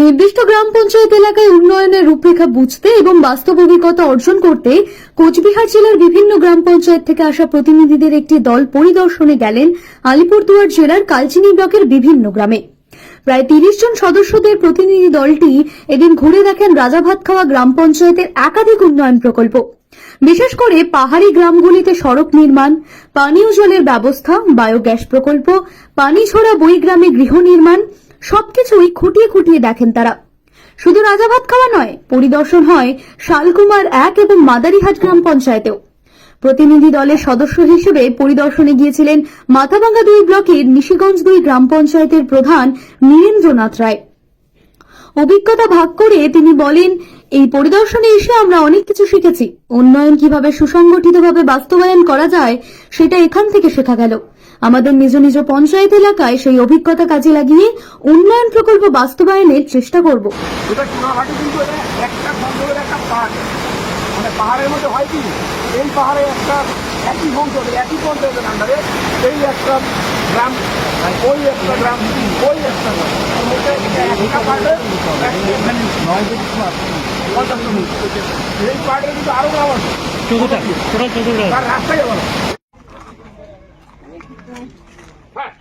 নির্দিষ্ট গ্রাম পঞ্চায়েত এলাকায় উন্নয়নের রূপরেখা বুঝতে এবং বাস্তব অভিজ্ঞতা অর্জন করতে কোচবিহার জেলার বিভিন্ন গ্রাম পঞ্চায়েত থেকে আসা প্রতিনিধিদের একটি দল পরিদর্শনে গেলেন আলিপুরদুয়ার জেলার কালচিনি ব্লকের বিভিন্ন গ্রামে। প্রায় তিরিশ জন সদস্যদের প্রতিনিধি দলটি এদিন ঘুরে দেখেন রাজাভাতখাওয়া গ্রাম পঞ্চায়েতের একাধিক উন্নয়ন প্রকল্প। বিশেষ করে পাহাড়ি গ্রামগুলিতে সড়ক নির্মাণ, পানীয় জলের ব্যবস্থা, বায়োগ্যাস প্রকল্প পানি ছড়া বই গ্রামে গৃহ নির্মাণ সবকিছুই খুঁটিয়ে খুঁটিয়ে দেখেন তারা। শুধু রাজাভাত খাওয়া নয়, পরিদর্শন হয় শালকুমার এক এবং মাদারিহাট গ্রাম পঞ্চায়েতেও। প্রতিনিধি দলের সদস্য হিসেবে পরিদর্শনে গিয়েছিলেন মাথাভাঙ্গা দুই ব্লকের নিশিগঞ্জ দুই গ্রাম পঞ্চায়েতের প্রধান নীরেন্দ্রনাথ রায়। অভিজ্ঞতা ভাগ করে তিনি বলেন এই পরিদর্শনে এসে আমরা অনেক কিছু শিখেছি। উন্নয়ন কীভাবে সুসংগঠিতভাবে বাস্তবায়ন করা যায়, সেটা এখান থেকে শেখা গেল। আমাদের নিজ নিজ পঞ্চায়েত এলাকায় সেই অভিজ্ঞতা কাজে লাগিয়ে উন্নয়ন প্রকল্প বাস্তবায়নের চেষ্টা করব। মানে পাহাড়ের মধ্যে হয় কি? এই পাহাড়ে একটা একই বন্ধক একই একটা গ্রাম ওই একটা গ্রাম, ওই একটা গ্রাম। চৌদ্দটা টোটাল চৌদ্দটা তার রাস্তাই হ্যাঁ।